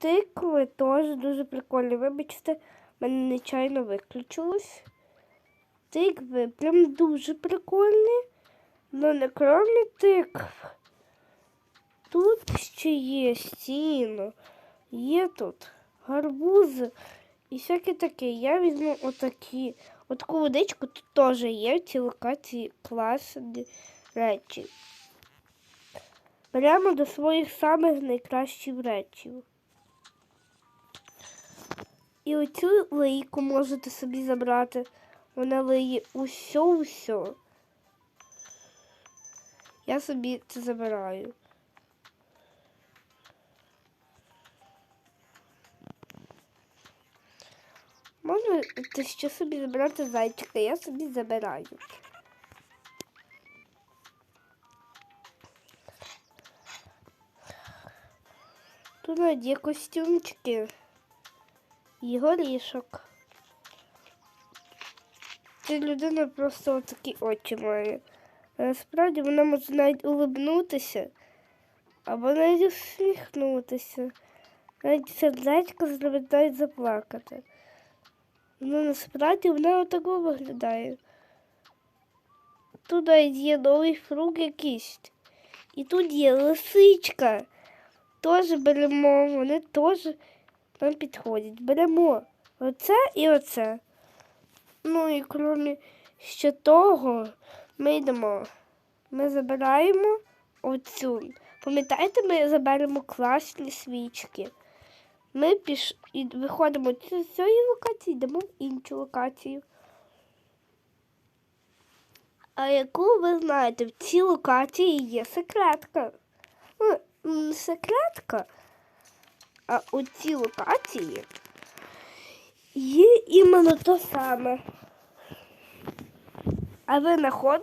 тикви теж дуже прикольні. Вибачте, мене нечайно виключилось. Тикви прям дуже прикольні. Але не кромі тикв. Тут ще є сіно, є тут гарбузи і всяке таке. Я візьму отакі. Отаку водичку тут теж є в цій локації класні речі. Беремо до своїх самих найкращих речів. І оцю лейку можете собі забрати. Вона лиє усьо-усьо. Я собі це забираю. Можна ти ще собі забрати зайчика, я собі забираю. Тут є костюмчики і горішок. Ця людина просто отакі очі має. Насправді вона може навіть улибнутися або навіть усміхнутися. Навіть сердечко зробити, навіть заплакати. Ну насправді вона отако виглядає. Тут навіть є новий фрукт якийсь. І тут є лисичка. Теж беремо, вони теж нам підходять. Беремо оце і оце. Ну і крім ще того, ми йдемо. Ми забираємо оцю. Пам'ятаєте, ми заберемо класні свічки. Ми піш... і виходимо з цієї локації, йдемо в іншу локацію. А яку ви знаєте, в цій локації є секретка. Ну, секретка, у цій локації є іменно то саме. А ви знаходите?